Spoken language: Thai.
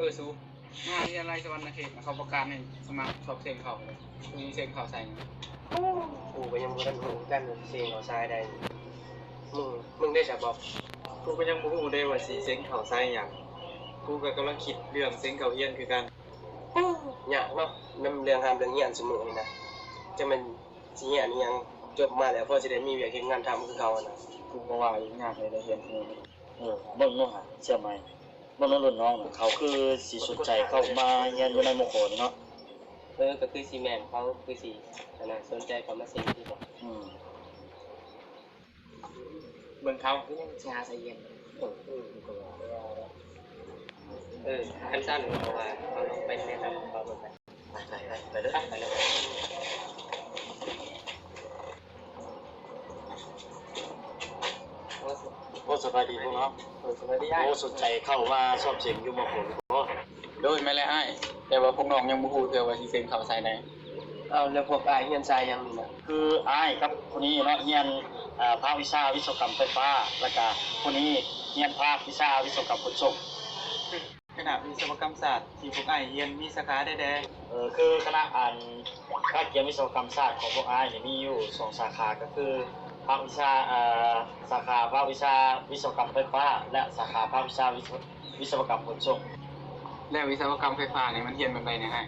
เออซูมหาวิทยาลัยสวรรณเขตเขาประกาศให้สมัครสอบเซ็งเขาเลยมีเซ็งเขาใส่นะกูก็ยังบ่ทันรู้กันว่าเสียงเอาซ้ายได้มึงมึงได้จักบอกกูก็ยังบ่ฮู้ได้ว่าสิเซ็งเขาใส่หยังกูก็กำลังคิดเรื่องเซ็งเขาเฮียนคือกันยากเนาะนำเรื่องหามเรื่องเฮียนเสมอนี่นะจะมันสิเฮียนอิหยังจบมาแล้วพอสิได้มีเวียกเฮ็ดงานทำคือเขาอะนะกูก็ว่าอยู่งานเลยได้เรียนนี่เออเบิ่งเนาะฮะเชื่อไหม เบิ่งแล้วรุ่นน้องน่ะเขาคือสิสนใจเข้ามาเรียนอยู่ในมโหนี่เนาะเออก็คือสิแม่นเขาคือสิอันน่ะสนใจเขามาเซ็งที่บอกอืมเบิ่งเขาคือยังชาใส่เย็นเออคันสั้นเพราะว่าเขาลองไปแนะนำเขาเบิ่งไปไปไปไปไปเด้อไปเลยโอ้ส โอ้สบายดีพวกเนาะโอ้สวัสดีอ้ายโอ้สนใจเข้ามาสอบเสียงอยู่มโหนี่บ่โดยไม่แล้วไอ้ายแต่ว่าพวกน้องยังบ่ฮู้เทื่อว่าสิเซ็งเขาใส่ไหนเอาแล้วพวกอ้ายเฮียนทรายยังนี่นะคืออ้ายครับคนนี้เนาะเรียนอ่าภาควิชาวิศวกรรมไฟฟ้าแล้วก็คนนี้เรียนภาควิชาวิศวกรรมขนส่งขณะวิศวกรรมศาสตร์ที่พวกไอ้ายเรียนมีสาขาได้แดเออคือคณะอ่านภาคเรียนวิศวกรรมศาสตร์ของพวกอ้ายเนี่ยมีอยู่สองสาขาก็คือภาควิชาอ่าสาขาภาควิชาวิศวกรรมไฟฟ้า และสาขาภาควิชาวิศวกรรมขนส่งและวิศวกรรมไฟฟ้านี่มันเรียนแบบไหนเนี่ยฮะ